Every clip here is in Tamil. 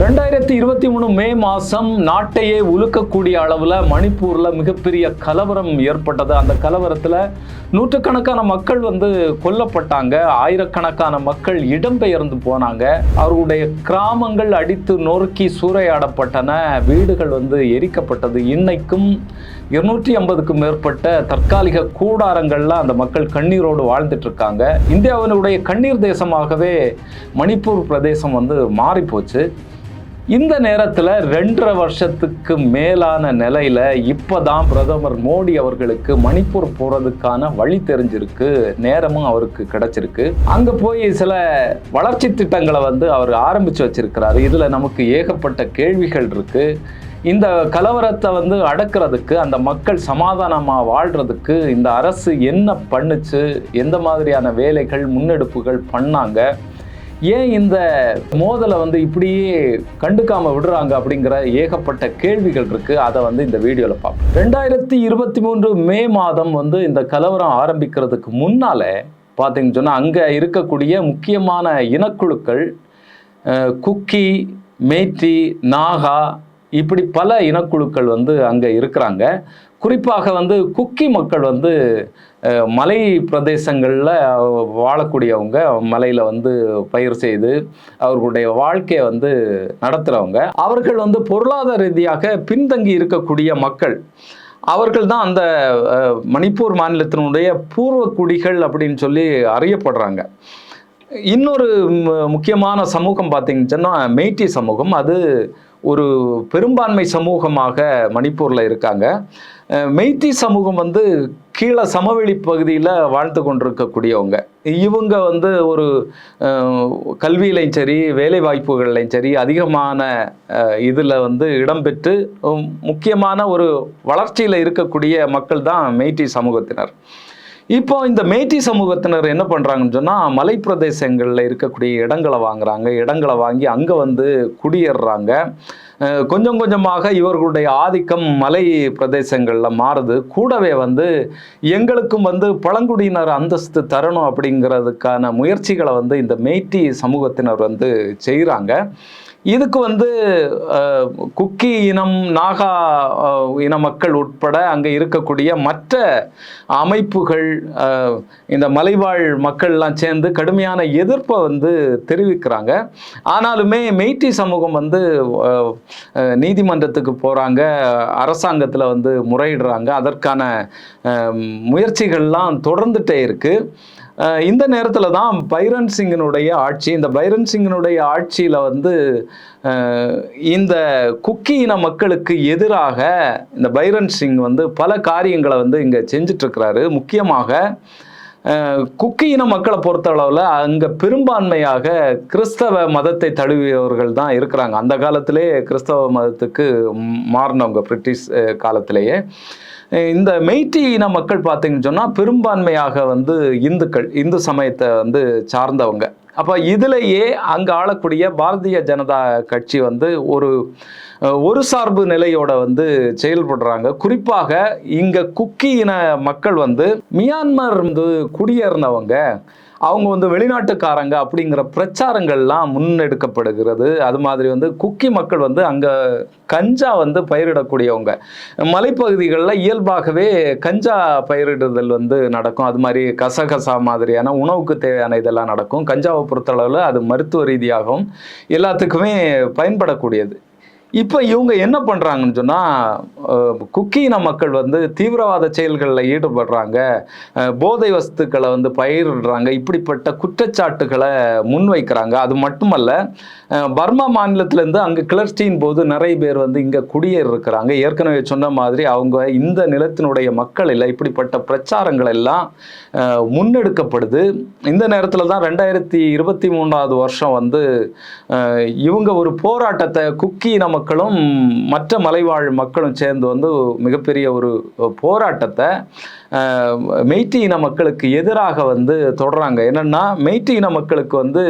ரெண்டாயிரத்தி இருபத்தி மூணு மே மாதம் நாட்டையே உலுக்கக்கூடிய அளவில் மணிப்பூரில் மிகப்பெரிய கலவரம் ஏற்பட்டது. அந்த கலவரத்தில் நூற்றுக்கணக்கான மக்கள் வந்து கொல்லப்பட்டாங்க. ஆயிரக்கணக்கான மக்கள் இடம்பெயர்ந்து போனாங்க. அவர்களுடைய கிராமங்கள் அடித்து நொறுக்கி சூறையாடப்பட்டன. வீடுகள் வந்து எரிக்கப்பட்டது. இன்னைக்கும் இருநூற்றி ஐம்பதுக்கும் மேற்பட்ட தற்காலிக கூடாரங்கள்ல அந்த மக்கள் கண்ணீரோடு வாழ்ந்துட்டு இருக்காங்க இந்தியாவினுடைய கண்ணீர் தேசமாகவே மணிப்பூர் பிரதேசம் வந்து மாறிப்போச்சு. இந்த நேரத்தில் ரெண்டரை வருஷத்துக்கு மேலான நிலையில் இப்போ தான் பிரதமர் மோடி அவர்களுக்கு மணிப்பூர் போகிறதுக்கான வழி தெரிஞ்சிருக்கு நேரமும் அவருக்கு கிடைச்சிருக்கு. அங்கே போய் சில வளர்ச்சி திட்டங்களை வந்து அவர் ஆரம்பித்து வச்சிருக்கிறாரு. இதில் நமக்கு ஏகப்பட்ட கேள்விகள் இருக்குது இந்த கலவரத்தை வந்து அடக்கிறதுக்கு அந்த மக்கள் சமாதானமாக வாழ்கிறதுக்கு இந்த அரசு என்ன பண்ணுச்சு எந்த மாதிரியான வேலைகள் முன்னெடுப்புகள் பண்ணாங்க ஏன் இந்த மோதலை வந்து இப்படியே கண்டுக்காம விடுறாங்க அப்படிங்கிற ஏகப்பட்ட கேள்விகள் இருக்கு. அதை வந்து இந்த வீடியோவில் பார்ப்போம். ரெண்டாயிரத்தி இருபத்தி மூன்று மே மாதம் வந்து இந்த கலவரம் ஆரம்பிக்கிறதுக்கு முன்னால பார்த்தீங்கன்னு சொன்னால் அங்கே இருக்கக்கூடிய முக்கியமான இனக்குழுக்கள் குக்கி மெய்த்தி நாகா இப்படி பல இனக்குழுக்கள் வந்து அங்கே இருக்கிறாங்க. குறிப்பாக வந்து குக்கி மக்கள் வந்து மலை பிரதேசங்களில் வாழக்கூடியவங்க மலையில் வந்து பயிர் செய்து அவர்களுடைய வாழ்க்கையை வந்து நடத்துகிறவங்க அவர்கள் வந்து பொருளாதார ரீதியாக பின்தங்கி இருக்கக்கூடிய மக்கள். அவர்கள் தான் அந்த மணிப்பூர் மாநிலத்தினுடைய பூர்வ குடிகள் அப்படின்னு சொல்லி அறியப்படுறாங்க. இன்னொரு முக்கியமான சமூகம் பார்த்தீங்கன்னா மெய்ட்டி சமூகம். அது ஒரு பெரும்பான்மை சமூகமாக மணிப்பூரில் இருக்காங்க. மெய்த்தி சமூகம் வந்து கீழே சமவெளி பகுதியில் வாழ்ந்து கொண்டிருக்கக்கூடியவங்க. இவங்க வந்து ஒரு கல்வியிலையும் சரி வேலை வாய்ப்புகள்லையும் சரி அதிகமான இதில் வந்து இடம்பெற்று முக்கியமான ஒரு வளர்ச்சியில் இருக்கக்கூடிய மக்கள் தான் மெய்ட்டி சமூகத்தினர். இப்போ இந்த மேட்டி சமூகத்தினர் என்ன பண்ணுறாங்கன்னு சொன்னால் மலைப்பிரதேசங்களில் இருக்கக்கூடிய இடங்களை வாங்குறாங்க. இடங்களை வாங்கி அங்கே வந்து குடியேறுறாங்க. கொஞ்சம் கொஞ்சமாக இவர்களுடைய ஆதிக்கம் மலை பிரதேசங்களில் மாறுது. கூடவே வந்து எங்களுக்கும் வந்து பழங்குடியினர் அந்தஸ்து தரணும் அப்படிங்கிறதுக்கான முயற்சிகளை வந்து இந்த மேட்டி சமூகத்தினர் வந்து செய்கிறாங்க இதுக்கு வந்து குக்கி இனம் நாகா இன மக்கள் உட்பட அங்கே இருக்கக்கூடிய மற்ற அமைப்புகள் இந்த மலைவாழ் மக்கள்லாம் சேர்ந்து கடுமையான எதிர்ப்பை வந்து தெரிவிக்கிறாங்க. ஆனாலுமே மெய்ட்டி சமூகம் வந்து நீதிமன்றத்துக்கு போகிறாங்க அரசாங்கத்தில் வந்து முறையிடுறாங்க. அதற்கான முயற்சிகள்லாம் தொடர்ந்துட்டே இருக்குது இந்த நேரத்தில் தான் பைரன் சிங்கினுடைய ஆட்சி இந்த பைரன் சிங்கினுடைய ஆட்சியில் வந்து இந்த குக்கி இன மக்களுக்கு எதிராக இந்த பைரன் சிங் வந்து பல காரியங்களை வந்து இங்கே செஞ்சிட்ருக்கிறாரு. முக்கியமாக குக்கி இன மக்களை பொறுத்தளவில் அங்கே பெரும்பான்மையாக கிறிஸ்தவ மதத்தை தழுவியவர்கள் தான் இருக்கிறாங்க. அந்த காலத்திலே கிறிஸ்தவ மதத்துக்கு மாறினவங்க பிரிட்டிஷ் காலத்திலேயே. இந்த மெய்டி இன மக்கள் பார்த்தீங்கன்னு சொன்னால் பெரும்பான்மையாக வந்து இந்துக்கள் இந்து சமயத்தை வந்து சார்ந்தவங்க. அப்போ இதிலேயே அங்கே ஆளக்கூடிய பாரதிய ஜனதா கட்சி வந்து ஒரு ஒரு சார்பு நிலையோட வந்து செயல்படுறாங்க. குறிப்பாக இங்கே குக்கி இன மக்கள் வந்து மியான்மர் வந்து குடியேறினவங்க அவங்க வந்து வெளிநாட்டுக்காரங்க அப்படிங்கிற பிரச்சாரங்கள்லாம் முன்னெடுக்கப்படுகிறது. அது மாதிரி வந்து குக்கி மக்கள் வந்து அங்கே கஞ்சா வந்து பயிரிடக்கூடியவங்க. மலைப்பகுதிகளில் இயல்பாகவே கஞ்சா பயிரிடுதல் வந்து நடக்கும். அது மாதிரி கசகசா மாதிரியான உணவுக்கு தேவையான இதெல்லாம் நடக்கும். கஞ்சாவை பொறுத்தளவில் அது மருத்துவ ரீதியாகவும் எல்லாத்துக்குமே பயன்படக்கூடியது. இப்போ இவங்க என்ன பண்ணுறாங்கன்னு சொன்னால் குக்கீன மக்கள் வந்து தீவிரவாத செயல்களில் ஈடுபடுறாங்க. போதை வஸ்துக்களை வந்து பயிரிடுறாங்க. இப்படிப்பட்ட குற்றச்சாட்டுகளை முன்வைக்கிறாங்க. அது மட்டுமல்ல பர்மா மாநிலத்திலேருந்து அங்கே கிளர்ச்சியின் போது நிறைய பேர் வந்து இங்கே குடியேறி இருக்கிறாங்க ஏற்கனவே சொன்ன மாதிரி அவங்க இந்த நிலத்தினுடைய மக்கள் இல்லை இப்படிப்பட்ட பிரச்சாரங்கள் எல்லாம் முன்னெடுக்கப்படுது. இந்த நேரத்தில் தான் ரெண்டாயிரத்தி இருபத்தி மூன்றாவது வருஷம் வந்து இவங்க ஒரு போராட்டத்தை குக்கி நமக்கு மக்களும் மற்ற மலைவாழ் மக்களும் சேர்ந்து வந்து மிகப்பெரிய ஒரு போராட்டத்தை மெய்த்தி மெய்ட்டி இன மக்களுக்கு எதிராக வந்து தொடர்றாங்க என்னென்னா மெய்ட்டி இன மக்களுக்கு வந்து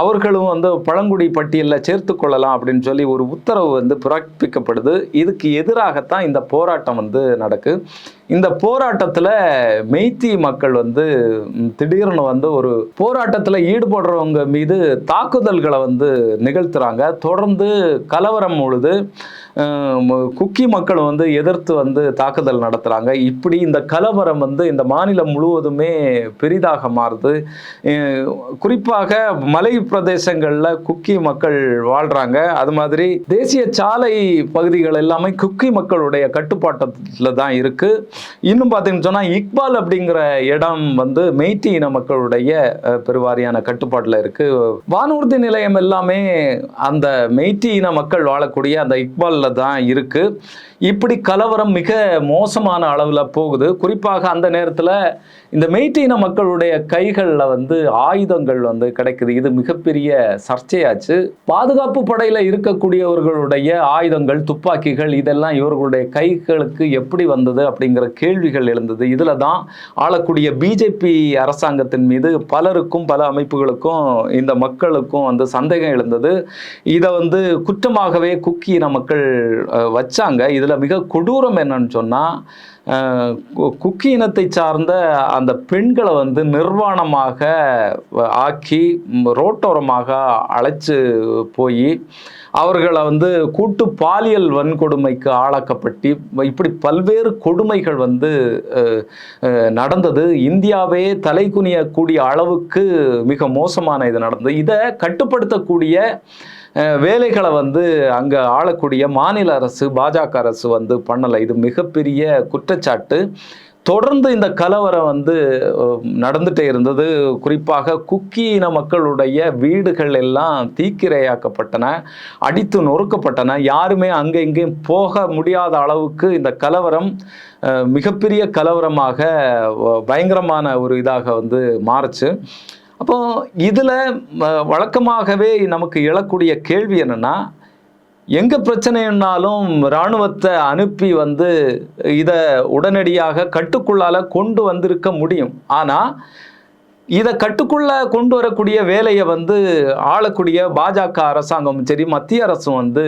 அவர்களும் வந்து பழங்குடி பட்டியலில் சேர்த்து கொள்ளலாம் அப்படின்னு சொல்லி ஒரு உத்தரவு வந்து பிறப்பிக்கப்படுது. இதுக்கு எதிராகத்தான் இந்த போராட்டம் வந்து நடக்கு. இந்த போராட்டத்தில் மெய்த்தி மக்கள் வந்து திடீர்னு வந்து ஒரு போராட்டத்தில் ஈடுபடுறவங்க மீது தாக்குதல்களை வந்து நிகழ்த்துறாங்க. தொடர்ந்து கலவரம் பொழுது குக்கி மக்கள் வந்து எதிர்த்து வந்து தாக்குதல் நடத்துகிறாங்க இப்படி இந்த கலவரம் வந்து இந்த மாநிலம் முழுவதுமே பெரிதாக மாறுது. குறிப்பாக மலை பிரதேசங்களில் குக்கி மக்கள் வாழ்கிறாங்க அது மாதிரி தேசிய சாலை பகுதிகள் எல்லாமே குக்கி மக்களுடைய கட்டுப்பாட்டத்தில் தான் இருக்குது இன்னும் பார்த்தீங்கன்னு சொன்னால் இக்பால் அப்படிங்கிற இடம் வந்து மெய்த்தி இன மக்களுடைய பெருவாரியான கட்டுப்பாட்டில் இருக்குது வானூர்தி நிலையம் எல்லாமே அந்த மெய்த்தி இன மக்கள் வாழக்கூடிய அந்த இக்பாலில் தான் இருக்குது இப்படி கலவரம் மிக மோசமான அளவில் போ போகுது. குறிப்பாக அந்த நேரத்தில் இந்த மெய்டீன மக்களுடைய கைகளில் வந்து ஆயுதங்கள் வந்து கிடைக்குது. இது மிகப்பெரிய சர்ச்சையாச்சு. பாதுகாப்பு படையில் இருக்கக்கூடியவர்களுடைய ஆயுதங்கள் துப்பாக்கிகள் இதெல்லாம் இவர்களுடைய கைகளுக்கு எப்படி வந்தது அப்படிங்கிற கேள்விகள் எழுந்தது. இதில் தான் ஆளக்கூடிய பிஜேபி அரசாங்கத்தின் மீது பலருக்கும் பல அமைப்புகளுக்கும் இந்த மக்களுக்கும் வந்து சந்தேகம் எழுந்தது. இதை வந்து குற்றமாகவே குக்கி இன மக்கள் வச்சாங்க. இதில் மிக கொடூரம் என்னன்னு சொன்னால் குக்கி இனத்தை சார்ந்த அந்த பெண்களை வந்து நிர்வாணமாக ஆக்கி ரோட்டோரமாக அழைச்சு போய் அவர்களை வந்து கூட்டு பாலியல் வன்கொடுமைக்கு ஆளாக்கப்பட்டு இப்படி பல்வேறு கொடுமைகள் வந்து நடந்தது. இந்தியாவே தலை குனியக்கூடிய அளவுக்கு மிக மோசமான இது நடந்தது. இதை கட்டுப்படுத்தக்கூடிய வேலைகளை வந்து அங்கே ஆளக்கூடிய மாநில அரசு பாஜக அரசு வந்து பண்ணலை. இது மிகப்பெரிய குற்றச்சாட்டு. தொடர்ந்து இந்த கலவரம் வந்து நடந்துகிட்டே நடந்துட்டே இருந்தது. குறிப்பாக குக்கி இன மக்களுடைய வீடுகள் எல்லாம் தீக்கிரையாக்கப்பட்டன அடித்து நொறுக்கப்பட்டன. யாருமே அங்கே இங்கேயும் போக முடியாத அளவுக்கு இந்த கலவரம் மிகப்பெரிய கலவரமாக பயங்கரமான ஒரு இதாக வந்து மாறுச்சு. அப்போ இதில் வழக்கமாகவே நமக்கு எழக்கூடிய கேள்வி என்னென்னா எங்க பிரச்சனைன்னாலும் இராணுவத்தை அனுப்பி வந்து இதை உடனடியாக கட்டுக்குள்ளால கொண்டு வந்திருக்க முடியும். ஆனா இதை கட்டுக்குள்ள கொண்டு வரக்கூடிய வேலையை வந்து ஆளக்கூடிய பாஜக அரசாங்கமும் சரி மத்திய அரசும் வந்து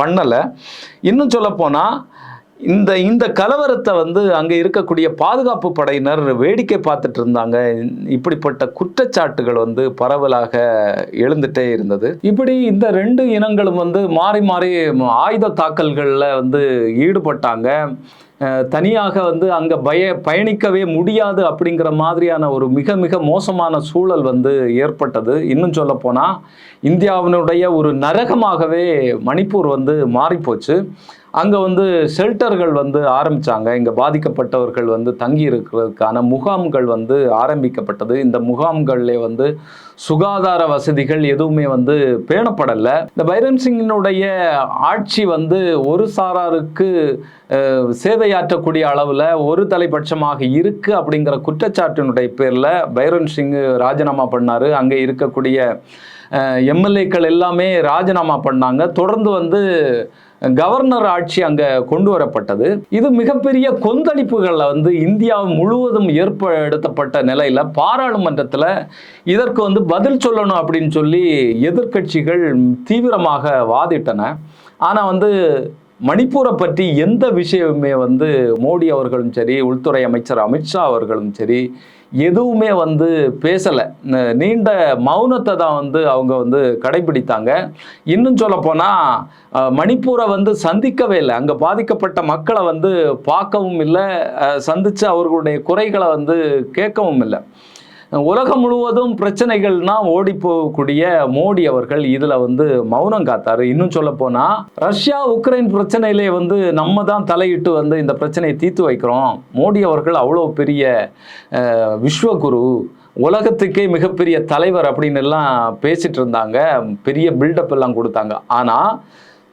பண்ணலை. இன்னும் சொல்லப்போனால் இந்த இந்த கலவரத்தை வந்து அங்கே இருக்கக்கூடிய பாதுகாப்பு படையினர் வேடிக்கை பார்த்துட்டு இருந்தாங்க. இப்படிப்பட்ட குற்றச்சாட்டுகள் வந்து பரவலாக எழுந்துட்டே இருந்தது. இப்படி இந்த ரெண்டு இனங்களும் வந்து மாறி மாறி ஆயுத தாக்கல்களில் வந்து ஈடுபட்டாங்க. தனியாக வந்து அங்கே பய பயணிக்கவே முடியாது அப்படிங்கிற மாதிரியான ஒரு மிக மிக மோசமான சூழல் வந்து ஏற்பட்டது. இன்னும் சொல்ல போனால் இந்தியாவினுடைய ஒரு நரகமாகவே மணிப்பூர் வந்து மாறிப்போச்சு. அங்கே வந்து ஷெல்டர்கள் வந்து ஆரம்பித்தாங்க இங்கே பாதிக்கப்பட்டவர்கள் வந்து தங்கி இருக்கிறதுக்கான முகாம்கள் வந்து ஆரம்பிக்கப்பட்டது. இந்த முகாம்கள்ல வந்து சுகாதார வசதிகள் எதுவுமே வந்து பேணப்படலை. இந்த பைரன் சிங்கினுடைய ஆட்சி வந்து ஒரு சாராருக்கு சேவையாற்றக்கூடிய அளவில் ஒரு தலைபட்சமாக இருக்கு அப்படிங்கிற குற்றச்சாட்டினுடைய பேரில் பைரன் சிங் ராஜினாமா பண்ணார். அங்கே இருக்கக்கூடிய எம்எல்ஏக்கள் எல்லாமே ராஜினாமா பண்ணாங்க. தொடர்ந்து வந்து கவர்னர் ஆட்சி அங்கே கொண்டு வரப்பட்டது. இது மிகப்பெரிய கொந்தளிப்புகளில் வந்து இந்தியா முழுவதும் ஏற்படுத்தப்பட்ட நிலையில் பாராளுமன்றத்தில் இதற்கு வந்து பதில் சொல்லணும் அப்படின்னு சொல்லி எதிர்க்கட்சிகள் தீவிரமாக வாதிட்டன. ஆனால் வந்து மணிப்பூரை பற்றி எந்த விஷயமுமே வந்து மோடி அவர்களும் சரி உள்துறை அமைச்சர் அமித்ஷா அவர்களும் சரி எதுவுமே வந்து பேசலை. நீண்ட மௌனத்தை தான் வந்து அவங்க வந்து கடைபிடித்தாங்க. இன்னும் சொல்லப்போனால் மணிப்பூரை வந்து சந்திக்கவே இல்லை. அங்கே பாதிக்கப்பட்ட மக்களை வந்து பார்க்கவும் இல்லை. சந்தித்து அவர்களுடைய குறைகளை வந்து கேட்கவும் இல்லை. உலகம் முழுவதும் பிரச்சனைகள்னா ஓடி போகக்கூடிய மோடி அவர்கள் இதில் வந்து மௌனம் காத்தாரு. இன்னும் சொல்ல போனால் ரஷ்யா உக்ரைன் பிரச்சனையிலே வந்து நம்ம தான் தலையிட்டு வந்து இந்த பிரச்சனையை தீர்த்து வைக்கிறோம். மோடி அவர்கள் அவ்வளோ பெரிய விஸ்வகுரு உலகத்துக்கே மிகப்பெரிய தலைவர் அப்படின்னு எல்லாம் பேசிட்டு இருந்தாங்க. பெரிய பில்டப் எல்லாம் கொடுத்தாங்க. ஆனால்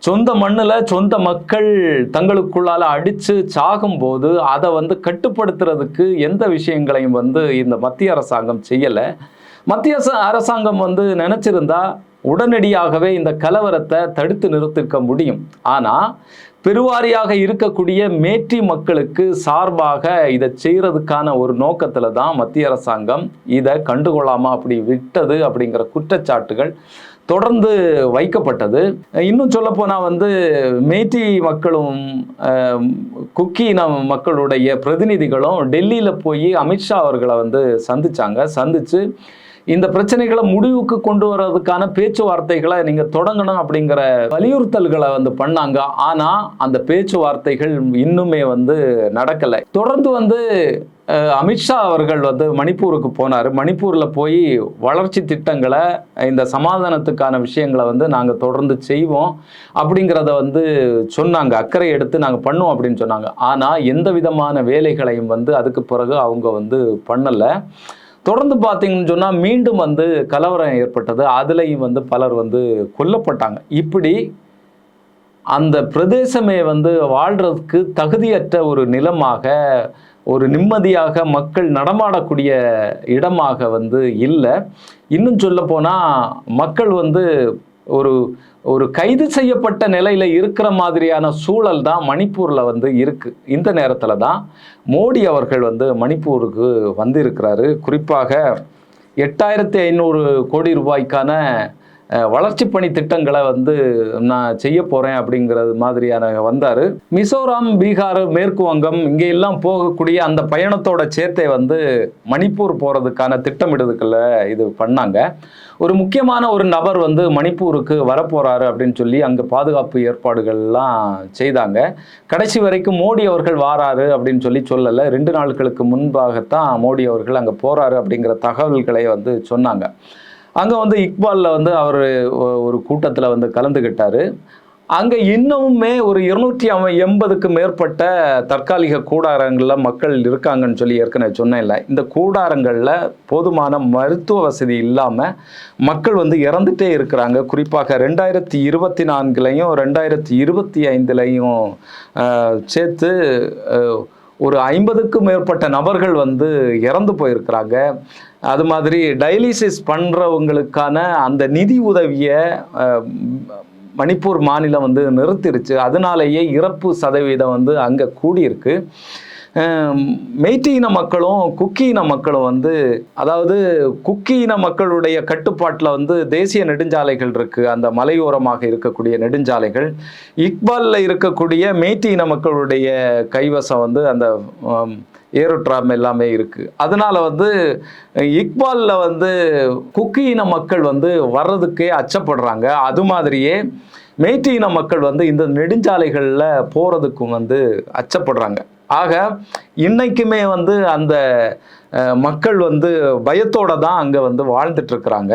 சொந்த மண்ணில் சொந்த மக்கள் தங்களுக்குள்ளால் அடித்து சாகும்போது அதை வந்து கட்டுப்படுத்துறதுக்கு எந்த விஷயங்களையும் வந்து இந்த மத்திய அரசாங்கம் செய்யலை. மத்திய அரச- அரசாங்கம் வந்து நினச்சிருந்தா உடனடியாகவே இந்த கலவரத்தை தடுத்து நிறுத்திருக்க முடியும். ஆனால் பெருவாரியாக இருக்கக்கூடிய மேற்றி மக்களுக்கு சார்பாக இதை செய்கிறதுக்கான ஒரு நோக்கத்தில் தான் மத்திய அரசாங்கம் இதை கண்டுகொள்ளாமல் அப்படி விட்டது அப்படிங்கிற குற்றச்சாட்டுகள் தொடர்ந்து வைக்கப்பட்டது. இன்னும் சொல்லப்போனால் வந்து மேட்டி மக்களும் குக்கி இன மக்களுடைய பிரதிநிதிகளும் டெல்லியில் போய் அமித்ஷா அவர்களை வந்து சந்திச்சாங்க. சந்திச்சு இந்த பிரச்சனைகளை முடிவுக்கு கொண்டு வர்றதுக்கான பேச்சுவார்த்தைகளை நீங்கள் தொடங்கணும் அப்படிங்கிற வலியுறுத்தல்களை வந்து பண்ணாங்க. ஆனால் அந்த பேச்சுவார்த்தைகள் இன்னுமே வந்து நடக்கலை. தொடர்ந்து வந்து அமித்ஷா அவர்கள் வந்து மணிப்பூருக்கு போனார். மணிப்பூரில் போய் வளர்ச்சி திட்டங்களை இந்த சமாதானத்துக்கான விஷயங்களை வந்து நாங்கள் தொடர்ந்து செய்வோம் அப்படிங்கிறத வந்து சொன்னாங்க. அக்கறை எடுத்து நாங்கள் பண்ணுவோம் அப்படின்னு சொன்னாங்க. ஆனால் எந்த விதமான வேலைகளையும் வந்து அதுக்கு பிறகு அவங்க வந்து பண்ணலை. தொடர்ந்து பார்த்தீங்கன்னு சொன்னால் மீண்டும் வந்து கலவரம் ஏற்பட்டது. அதுலேயும் வந்து பலர் வந்து கொல்லப்பட்டாங்க. இப்படி அந்த பிரதேசமே வந்து வாழ்கிறதுக்கு தகுதியற்ற ஒரு நிலமாக ஒரு நிம்மதியாக மக்கள் நடமாடக்கூடிய இடமாக வந்து இல்லை. இன்னும் சொல்ல போனால் மக்கள் வந்து ஒரு ஒரு கைது செய்யப்பட்ட நிலையில் இருக்கிற மாதிரியான சூழல் தான் மணிப்பூரில் வந்து இருக்கு. இந்த நேரத்தில் தான் மோடி அவர்கள் வந்து மணிப்பூருக்கு வந்திருக்கிறாரு. குறிப்பாக எட்டாயிரத்தி ஐநூறு கோடி ரூபாய்க்கான வளர்ச்சி பணி திட்டங்களை வந்து நான் செய்ய போறேன் அப்படிங்கிறது மாதிரியான வந்தார். மிசோராம் பீகார் மேற்கு வங்கம் இங்கே எல்லாம் போகக்கூடிய அந்த பயணத்தோட சேர்த்தை வந்து மணிப்பூர் போறதுக்கான திட்டமிடுதல்ல இது பண்ணாங்க. ஒரு முக்கியமான ஒரு நபர் வந்து மணிப்பூருக்கு வரப்போறாரு அப்படின்னு சொல்லி அங்கே பாதுகாப்பு ஏற்பாடுகள்லாம் செய்தாங்க. கடைசி வரைக்கும் மோடி அவர்கள் வாராரு அப்படின்னு சொல்லி சொல்லலை. ரெண்டு நாட்களுக்கு முன்பாகத்தான் மோடி அவர்கள் அங்கே போறாரு அப்படிங்கிற தகவல்களை வந்து சொன்னாங்க. அங்கே வந்து இக்பாலில் வந்து அவர் ஒரு கூட்டத்தில் வந்து கலந்துக்கிட்டார் அங்கே இன்னமுமே ஒரு இருநூற்றி எண்பதுக்கு மேற்பட்ட தற்காலிக கூடாரங்களில் மக்கள் இருக்காங்கன்னு சொல்லி ஏற்கனவே சொன்னேன்ல. இந்த கூடாரங்களில் போதுமான மருத்துவ வசதி இல்லாமல் மக்கள் வந்து இறந்துட்டே இருக்கிறாங்க. குறிப்பாக ரெண்டாயிரத்தி இருபத்தி நான்குலையும் ரெண்டாயிரத்தி இருபத்தி ஐந்துலையும் சேர்த்து ஒரு ஐம்பதுக்கும் மேற்பட்ட நபர்கள் வந்து இறந்து போயிருக்கிறாங்க. அது மாதிரி டயலிசிஸ் பண்ணுறவங்களுக்கான அந்த நிதி உதவியை மணிப்பூர் மாநிலம் வந்து நிறுத்திருச்சு. அதனாலேயே இறப்பு சதவீதம் வந்து அங்கே கூடியிருக்கு. மெய்ட்டி இன மக்களும் குக்கி இன மக்களும் வந்து அதாவது குக்கி இன மக்களுடைய கட்டுப்பாட்டில் வந்து தேசிய நெடுஞ்சாலைகள் இருக்குது அந்த மலையோரமாக இருக்கக்கூடிய நெடுஞ்சாலைகள். இக்பாலில் இருக்கக்கூடிய மெய்ட்டி இன மக்களுடைய கைவசம் வந்து அந்த ஏரோட்ராம் எல்லாமே இருக்குது அதனால் வந்து இக்பாலில் வந்து குக்கி இன மக்கள் வந்து வர்றதுக்கே அச்சப்படுறாங்க. அது மாதிரியே மேட்டி இன மக்கள் வந்து இந்த நெடுஞ்சாலைகளில் போகிறதுக்கும் வந்து அச்சப்படுறாங்க. ஆக இன்னைக்குமே வந்து அந்த மக்கள் வந்து பயத்தோட தான் அங்கே வந்து வாழ்ந்துட்டு இருக்கிறாங்க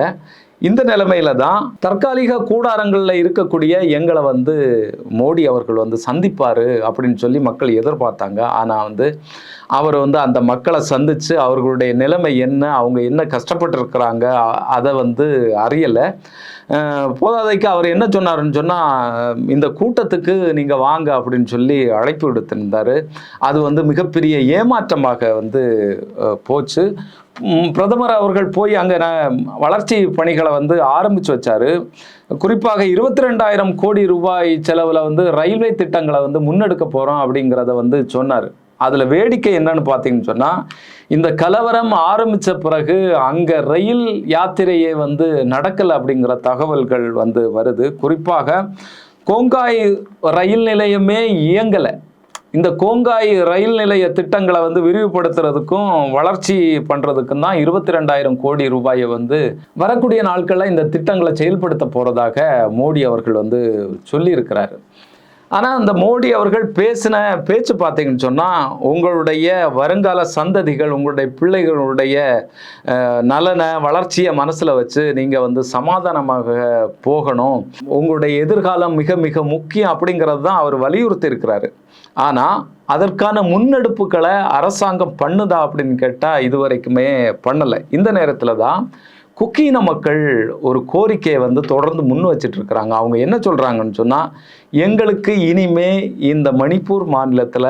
இந்த நிலைமையில தான் தற்காலிக கூடாரங்களில் இருக்கக்கூடிய எங்களை வந்து மோடி அவர்கள் வந்து சந்திப்பார் அப்படின்னு சொல்லி மக்கள் எதிர்பார்த்தாங்க. ஆனால் வந்து அவர் வந்து அந்த மக்களை சந்தித்து அவர்களுடைய நிலைமை என்ன அவங்க என்ன கஷ்டப்பட்டு இருக்கிறாங்க அதை வந்து அறியலை. போதாதைக்கு அவர் என்ன சொன்னாருன்னு சொன்னால் இந்த கூட்டத்துக்கு நீங்கள் வாங்க அப்படின்னு சொல்லி அழைப்பு விடுத்திருந்தார். அது வந்து மிகப்பெரிய ஏமாற்றமாக வந்து போச்சு. பிரதமர் அவர்கள் போய் அங்கே வளர்ச்சி பணிகளை வந்து ஆரம்பித்து வச்சார். குறிப்பாக இருபத்தி ரெண்டாயிரம் கோடி ரூபாய் செலவில் வந்து ரயில்வே திட்டங்களை வந்து முன்னெடுக்க போகிறோம் அப்படிங்கிறத வந்து சொன்னார். அதில் வேடிக்கை என்னன்னு பார்த்தீங்கன்னு சொன்னால் இந்த கலவரம் ஆரம்பித்த பிறகு அங்கே ரயில் யாத்திரையே வந்து நடக்கலை அப்படிங்கிற தகவல்கள் வந்து வருது. குறிப்பாக கோங்காய் ரயில் நிலையமே இயங்கலை. இந்த கோங்காய் ரயில் நிலைய திட்டங்களை வந்து விரிவுபடுத்துறதுக்கும் வளர்ச்சி பண்ணுறதுக்கும் தான் இருபத்தி ரெண்டாயிரம் கோடி ரூபாயை வந்து வரக்கூடிய நாட்களில் இந்த திட்டங்களை செயல்படுத்த போகிறதாக மோடி அவர்கள் வந்து சொல்லியிருக்கிறாரு. ஆனால் அந்த மோடி அவர்கள் பேசின பேச்சு பார்த்தீங்கன்னு சொன்னால் உங்களுடைய வருங்கால சந்ததிகள் உங்களுடைய பிள்ளைகளுடைய நலனை வளர்ச்சியை மனசில் வச்சு நீங்கள் வந்து சமாதானமாக போகணும். உங்களுடைய எதிர்காலம் மிக மிக முக்கியம் அப்படிங்கிறது தான் அவர் வலியுறுத்தி இருக்கிறாரு. ஆனால் அதற்கான முன்னெடுப்புகளை அரசாங்கம் பண்ணுதா அப்படின்னு கேட்டால் இதுவரைக்குமே பண்ணலை. இந்த நேரத்தில் தான் குக்கீன மக்கள் ஒரு கோரிக்கையை வந்து தொடர்ந்து முன் வச்சுட்டு இருக்கிறாங்க அவங்க என்ன சொல்கிறாங்கன்னு சொன்னால் எங்களுக்கு இனிமே இந்த மணிப்பூர் மாநிலத்தில்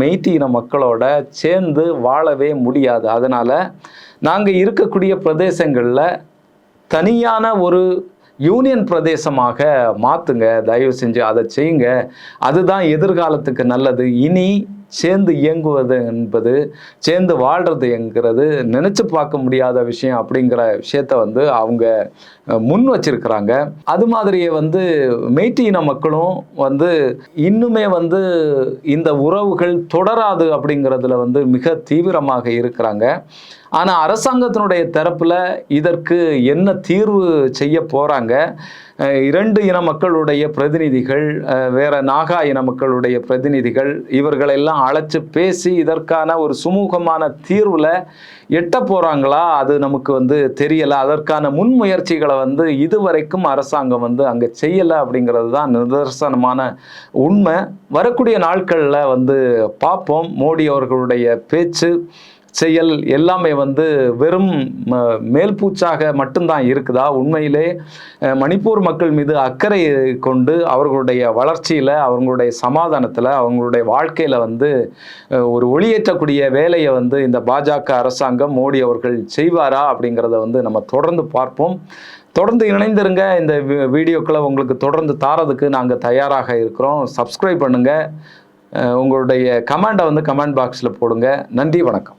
மெய்ட்டி இன மக்களோட சேர்ந்து வாழவே முடியாது. அதனால் நாங்கள் இருக்கக்கூடிய பிரதேசங்களில் தனியான ஒரு யூனியன் பிரதேசமாக மாற்றுங்க தயவு செஞ்சு அதை செய்யுங்க. அதுதான் எதிர்காலத்துக்கு நல்லது. இனி சேர்ந்து இயங்குவது என்பது சேர்ந்து வாழ்றது என்கிறது நினச்சி பார்க்க முடியாத விஷயம் அப்படிங்கிற விஷயத்த வந்து அவங்க முன் வச்சிருக்கிறாங்க. அது மாதிரியே வந்து மெய்ட்டி இன மக்களும் வந்து இன்னுமே வந்து இந்த உறவுகள் தொடராது அப்படிங்கிறதுல வந்து மிக தீவிரமாக இருக்கிறாங்க. ஆனால் அரசாங்கத்தினுடைய தரப்பில் இதற்கு என்ன தீர்வு செய்ய போகிறாங்க இரண்டு இன மக்களுடைய பிரதிநிதிகள் வேற நாகா இன மக்களுடைய பிரதிநிதிகள் இவர்களெல்லாம் அழைச்சி பேசி இதற்கான ஒரு சுமூகமான தீர்வில் எட்ட போகிறாங்களா அது நமக்கு வந்து தெரியலை. அதற்கான முன்முயற்சிகளை வந்து இதுவரைக்கும் அரசாங்கம் வந்து அங்கே செய்யலை அப்படிங்கிறது தான் நிதர்சனமான உண்மை. வரக்கூடிய நாட்களில் வந்து பார்ப்போம். மோடி அவர்களுடைய பேச்சு செயல் எல்லாமே வந்து வெறும் ம, மேல்பூச்சாக மட்டும்தான் இருக்குதா? உண்மையிலே மணிப்பூர் மக்கள் மீது அக்கறை கொண்டு அவர்களுடைய வளர்ச்சியில் அவங்களுடைய சமாதானத்தில் அவங்களுடைய வாழ்க்கையில் வந்து ஒரு ஒளியேற்றக்கூடிய வேலையை வந்து இந்த பாஜக அரசாங்கம் மோடி அவர்கள் செய்வாரா அப்படிங்கிறத வந்து நம்ம தொடர்ந்து பார்ப்போம். தொடர்ந்து இணைந்திருங்க. இந்த வி- வீடியோக்களை உங்களுக்கு தொடர்ந்து தாரதுக்கு நாங்கள் தயாராக இருக்கிறோம். சப்ஸ்கிரைப் பண்ணுங்கள் உங்களுடைய கமெண்டை வந்து கமெண்ட் பாக்ஸில் போடுங்க. நன்றி வணக்கம்.